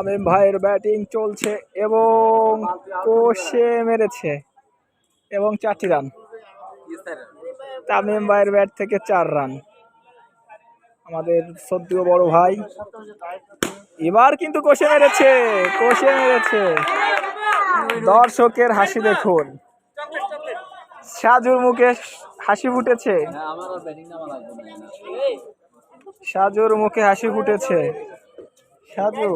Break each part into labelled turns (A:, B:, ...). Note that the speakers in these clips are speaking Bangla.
A: তামিম ভাইয়ের ব্যাটিং চলছে এবং কোষে মেরেছে এবং চারটি রান। তামিম ভাইয়ের ব্যাট থেকে চার রান। আমাদের সদ্য বড় ভাই। এবার কিন্তু কোষে মেরেছে কোষে মেরেছে। দর্শকের হাসি দেখুন। সাজুর মুখে হাসি ফুটেছে। সাজুর মুখে হাসি ফুটেছে। সাজু।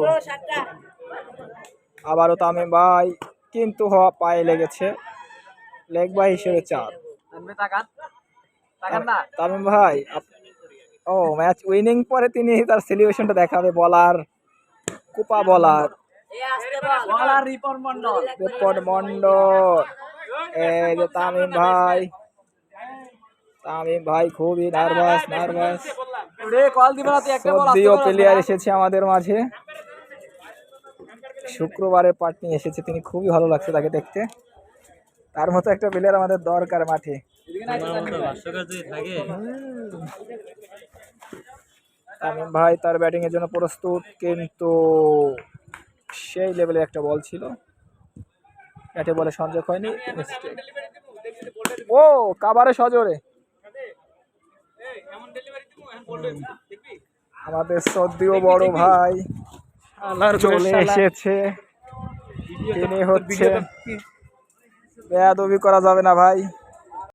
A: আবারও তামিম ভাই কিন্তু হওয়া পায়ে লেগেছে। লেগ বাই হিসেবে চার। তামিম ভাই ও ম্যাচ উইনিং পরে তিনি তার সেলিব্রেশনটা দেখাবে বলার কুপা বলার। রিপন মন্ডল এই যে তামিম ভাই। তামিম ভাই খুবই নার্ভাস নার্ভাস প্লেয়ার এসেছে আমাদের মাঝে। শুক্রবারের পার্ট নিয়ে এসেছে তিনি খুবই ভালো লাগছে তাকে দেখতে। তার মতো একটা প্লেয়ার আমাদের দরকার মাঠে। তামিম ভাই তার ব্যাটিং এর জন্য প্রস্তুত কিন্তু সেই লেভেলের একটা বল ছিল। ব্যাটে বলে সংযোগ হয়নি ও কাবারে সজোরে। আমাদের সর্দিও বড় ভাই চলে এসেছে। তিনি হচ্ছে। বেয়াদবি করা যাবে না ভাই।